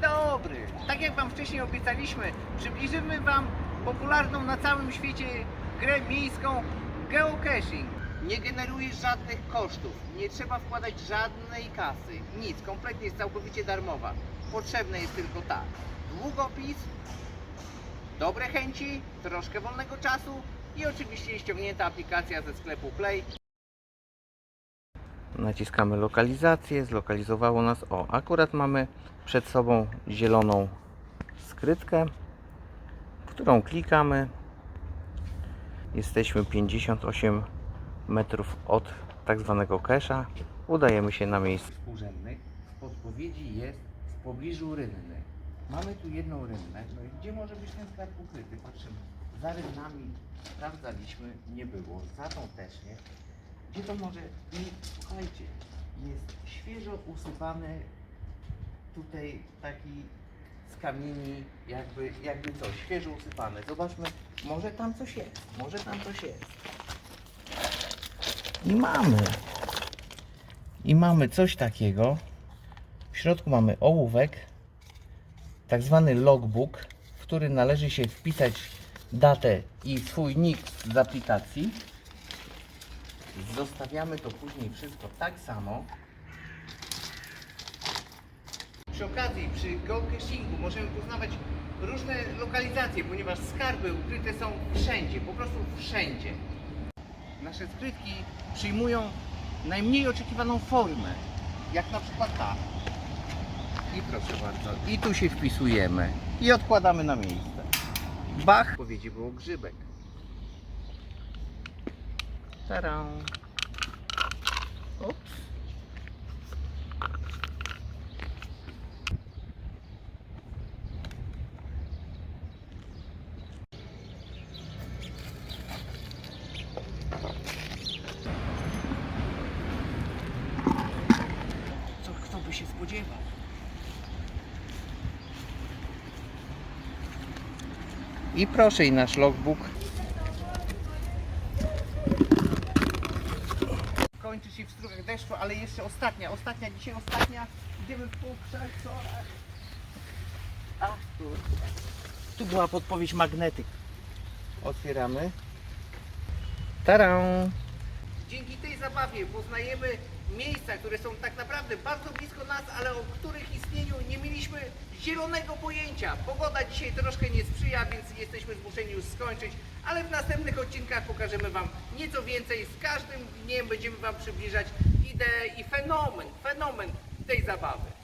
dobry! Tak jak Wam wcześniej obiecaliśmy, przybliżymy Wam popularną na całym świecie grę miejską geocaching. Nie generuje żadnych kosztów, nie trzeba wkładać żadnej kasy, nic, kompletnie jest całkowicie darmowa. Potrzebne jest tylko tak, długopis, dobre chęci, troszkę wolnego czasu i oczywiście ściągnięta aplikacja ze sklepu Play. Naciskamy lokalizację, zlokalizowało nas. O, akurat mamy przed sobą zieloną skrytkę, którą klikamy. Jesteśmy 58 metrów od tak zwanego kesza. Udajemy się na miejsce. Urzędnych w podpowiedzi jest w pobliżu rynny. Mamy tu jedną rynnę. No i gdzie może być ten sklep ukryty? Patrzymy. Za rynnami sprawdzaliśmy, nie było. Za tą też nie. Gdzie to może? I słuchajcie, świeżo usypany tutaj taki z kamieni, jakby, jakby co, świeżo usypane. Zobaczmy, może tam coś jest, może tam coś jest. I mamy. I mamy coś takiego. W środku mamy ołówek, tak zwany logbook, w który należy się wpisać datę i swój nick z aplikacji. Zostawiamy to później wszystko tak samo. Przy okazji, przy geocachingu możemy poznawać różne lokalizacje, ponieważ skarby ukryte są wszędzie, po prostu wszędzie. Nasze skrytki przyjmują najmniej oczekiwaną formę, jak na przykład ta. I proszę bardzo, i tu się wpisujemy i odkładamy na miejsce. Bach! W było grzybek. Tara. Ups. I proszę i nasz logbook. Kończy się w strugach deszczu, ale jeszcze ostatnia, ostatnia, dzisiaj ostatnia. Idziemy w pół krzaksorach. Ach, kurde. Tu była podpowiedź magnetyk. Otwieramy. Taram! Dzięki tej zabawie poznajemy miejsca, które są tak naprawdę bardzo blisko nas, ale o których istnieniu nie mieliśmy zielonego pojęcia. Pogoda dzisiaj troszkę nie sprzyja, więc jesteśmy zmuszeni już skończyć, ale w następnych odcinkach pokażemy Wam nieco więcej. Z każdym dniem będziemy Wam przybliżać ideę i fenomen, fenomen tej zabawy.